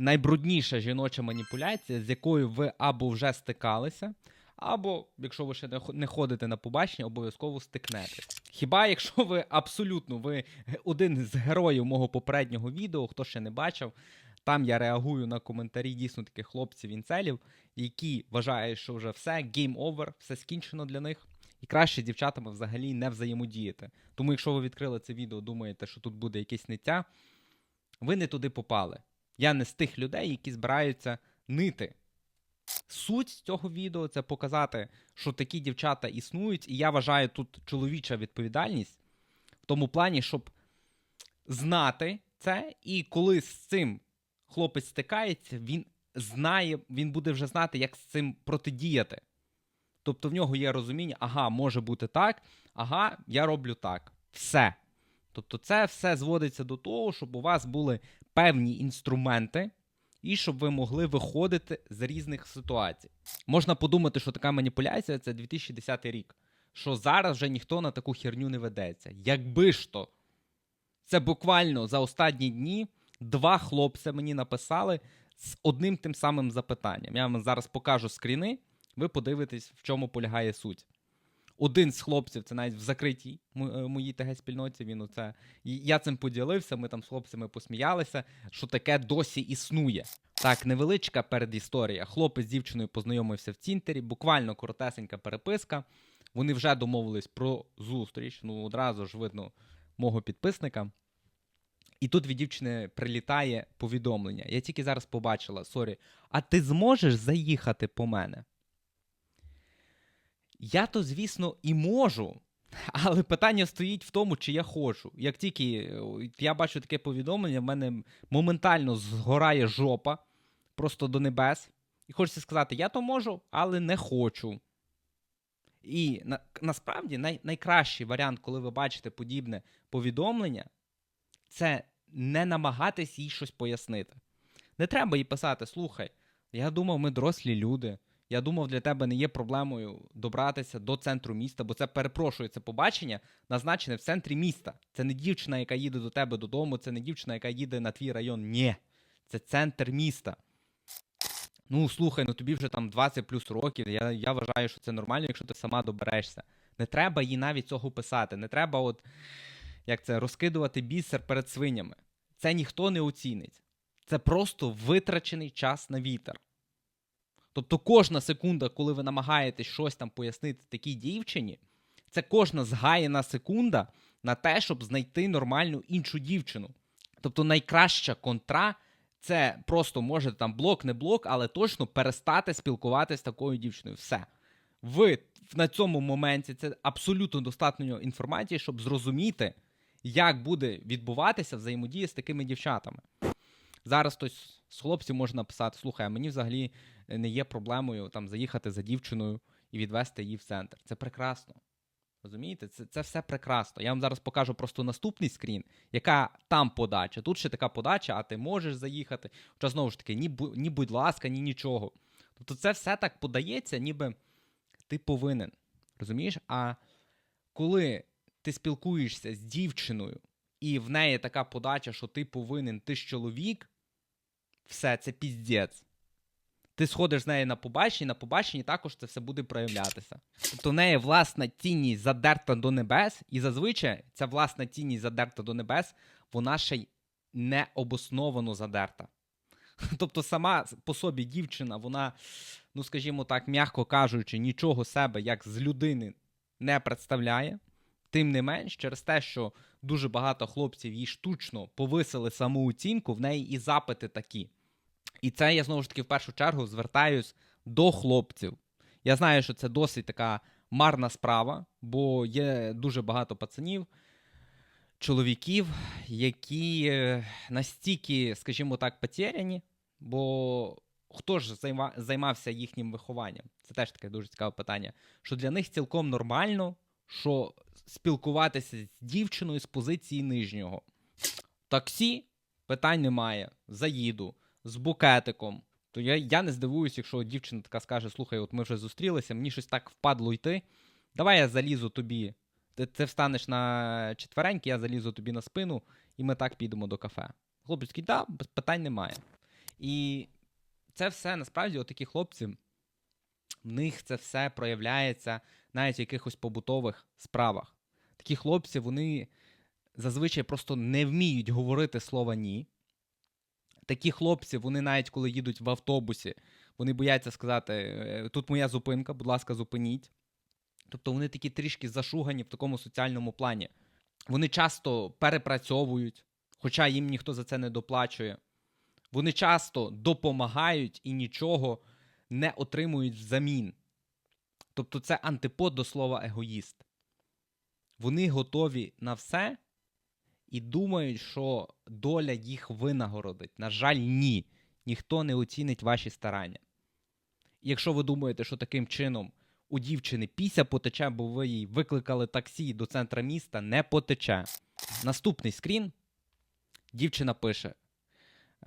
найбрудніша жіноча маніпуляція, з якою ви або вже стикалися, або, якщо ви ще не ходите на побачення, обов'язково стикнетесь. Хіба якщо ви абсолютно ви один з героїв мого попереднього відео, хто ще не бачив, там я реагую на коментарі дійсно таких хлопців інцелів, які вважають, що вже все, game over, все скінчено для них. І краще з дівчатами взагалі не взаємодіяти. Тому, якщо ви відкрили це відео, думаєте, що тут буде якесь ниття, ви не туди попали. Я не з тих людей, які збираються нити. Суть цього відео це показати, що такі дівчата існують, і я вважаю тут чоловіча відповідальність в тому плані, щоб знати це, і коли з цим хлопець стикається, він знає, він буде вже знати, як з цим протидіяти. Тобто в нього є розуміння, ага, може бути так, ага, я роблю так. Все. Тобто, це все зводиться до того, щоб у вас були певні інструменти, і щоб ви могли виходити з різних ситуацій. Можна подумати, що така маніпуляція це 2010 рік. Що зараз вже ніхто на таку херню не ведеться. Якби ж то. Це буквально за останні дні два хлопця мені написали з одним тим самим запитанням. Я вам зараз покажу скріни, ви подивитесь, в чому полягає суть. Один з хлопців, це навіть в закритій е, моїй ТГ-спільноті, він оце. Я цим поділився, ми там з хлопцями посміялися, що таке досі існує. Так, невеличка передісторія. Хлопець з дівчиною познайомився в Тінтері, буквально коротесенька переписка. Вони вже домовились про зустріч. Ну, одразу ж видно мого підписника. І тут від дівчини прилітає повідомлення. Я тільки зараз побачила, сорі, а ти зможеш заїхати по мене? Я то, звісно, і можу, але питання стоїть в тому, чи я хочу. Як тільки е, я бачу таке повідомлення, в мене моментально згорає жопа просто до небес. І хочеться сказати, я то можу, але не хочу. І на, насправді най, найкращий варіант, коли ви бачите подібне повідомлення, це не намагатись їй щось пояснити. Не треба їй писати: слухай, я думав, ми дорослі люди. Я думав, для тебе не є проблемою добратися до центру міста, бо це перепрошую, це побачення назначене в центрі міста. Це не дівчина, яка їде до тебе додому, це не дівчина, яка їде на твій район. Ні. Це центр міста. Ну, слухай, ну тобі вже там 20 плюс років. Я, я вважаю, що це нормально, якщо ти сама доберешся. Не треба їй навіть цього писати. Не треба, от як це, розкидувати бісер перед свинями. Це ніхто не оцінить. Це просто витрачений час на вітер. Тобто кожна секунда, коли ви намагаєтесь щось там пояснити такій дівчині, це кожна згаяна секунда на те, щоб знайти нормальну іншу дівчину. Тобто найкраща контра це просто може там блок, не блок, але точно перестати спілкуватися з такою дівчиною. Все. Ви на цьому моменті це абсолютно достатньо інформації, щоб зрозуміти, як буде відбуватися взаємодія з такими дівчатами. Зараз хтось з хлопців може написати: слухай, мені взагалі не є проблемою там заїхати за дівчиною і відвести її в центр. Це прекрасно. Розумієте, це, це все прекрасно. Я вам зараз покажу просто наступний скрін, яка там подача. Тут ще така подача, а ти можеш заїхати. Хоча знову ж таки, ні, ні будь ласка, ні нічого. Тобто це все так подається, ніби ти повинен. Розумієш? А коли ти спілкуєшся з дівчиною, і в неї така подача, що ти повинен, ти ж чоловік, все, це піздець. Ти сходиш з нею на побачення, на побаченні також це все буде проявлятися. Тобто в неї власна цінність задерта до небес, і зазвичай ця власна цінність задерта до небес, вона ще й не обосновано задерта. Тобто сама по собі дівчина, вона, ну скажімо так, м'яко кажучи, нічого себе як з людини не представляє. Тим не менш, через те, що дуже багато хлопців їй штучно повисили самооцінку, в неї і запити такі. І це я знову ж таки в першу чергу звертаюсь до хлопців. Я знаю, що це досить така марна справа, бо є дуже багато пацанів, чоловіків, які е, настільки, скажімо так, потеряні, бо хто ж займався їхнім вихованням? Це теж таке дуже цікаве питання. Що для них цілком нормально, що спілкуватися з дівчиною з позиції нижнього. Таксі питань немає. Заїду з букетиком. То я, я не здивуюсь, якщо дівчина така скаже: слухай, от ми вже зустрілися, мені щось так впадло йти. Давай я залізу тобі. Ти, ти встанеш на четвереньки, я залізу тобі на спину, і ми так підемо до кафе. Хлопець такий, да, питань немає. І це все насправді, отакі хлопці, в них це все проявляється навіть в якихось побутових справах. Такі хлопці, вони зазвичай просто не вміють говорити слова ні. Такі хлопці, вони навіть коли їдуть в автобусі, вони бояться сказати: «Е, тут моя зупинка, будь ласка, зупиніть. Тобто вони такі трішки зашугані в такому соціальному плані. Вони часто перепрацьовують, хоча їм ніхто за це не доплачує. Вони часто допомагають і нічого не отримують взамін. Тобто це антипод до слова егоїст. Вони готові на все і думають, що доля їх винагородить. На жаль, ні. Ніхто не оцінить ваші старання. Якщо ви думаєте, що таким чином у дівчини піся потече, бо ви їй викликали таксі до центра міста, не потече. Наступний скрін. Дівчина пише: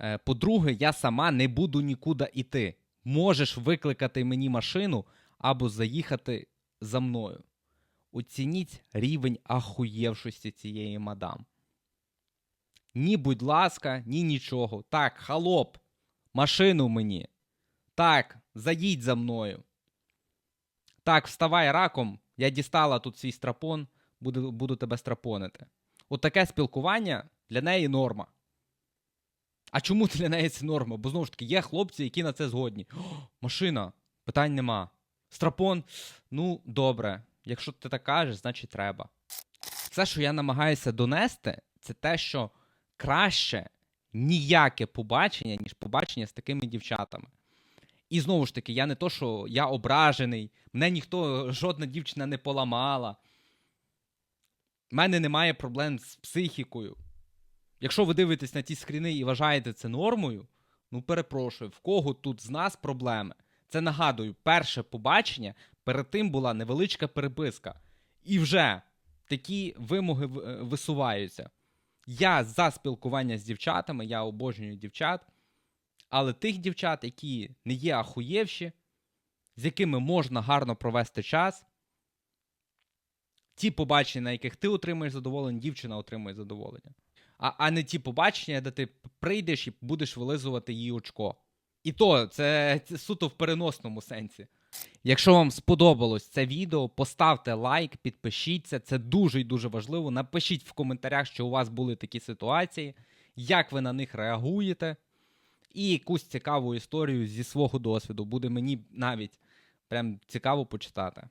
«Е, По-друге, я сама не буду нікуди йти. Можеш викликати мені машину або заїхати за мною. Оцініть рівень ахуєвшості цієї мадам. Ні, будь ласка, ні нічого. Так, халоп, машину мені. Так, заїдь за мною. Так, вставай раком, я дістала тут свій страпон, буду, буду тебе страпонити. От таке спілкування для неї норма. А чому для неї це норма? Бо знову ж таки, є хлопці, які на це згодні. О, машина, питань нема. Страпон, ну, добре. Якщо ти так кажеш, значить треба. Все, що я намагаюся донести, це те, що краще ніяке побачення, ніж побачення з такими дівчатами. І знову ж таки, я не то, що я ображений, мене ніхто, жодна дівчина не поламала. У мене немає проблем з психікою. Якщо ви дивитесь на ті скріни і вважаєте це нормою, ну перепрошую, в кого тут з нас проблеми? Це нагадую, перше побачення, перед тим була невеличка переписка. І вже такі вимоги е, висуваються. Я за спілкування з дівчатами, я обожнюю дівчат. Але тих дівчат, які не є ахуєвші, з якими можна гарно провести час, ті побачення, на яких ти отримаєш задоволення, дівчина отримує задоволення. А, а не ті побачення, де ти прийдеш і будеш вилизувати її очко. І то це, це суто в переносному сенсі. Якщо вам сподобалось це відео, поставте лайк, підпишіться. Це дуже і дуже важливо. Напишіть в коментарях, що у вас були такі ситуації, як ви на них реагуєте і якусь цікаву історію зі свого досвіду. Буде мені навіть прям цікаво почитати.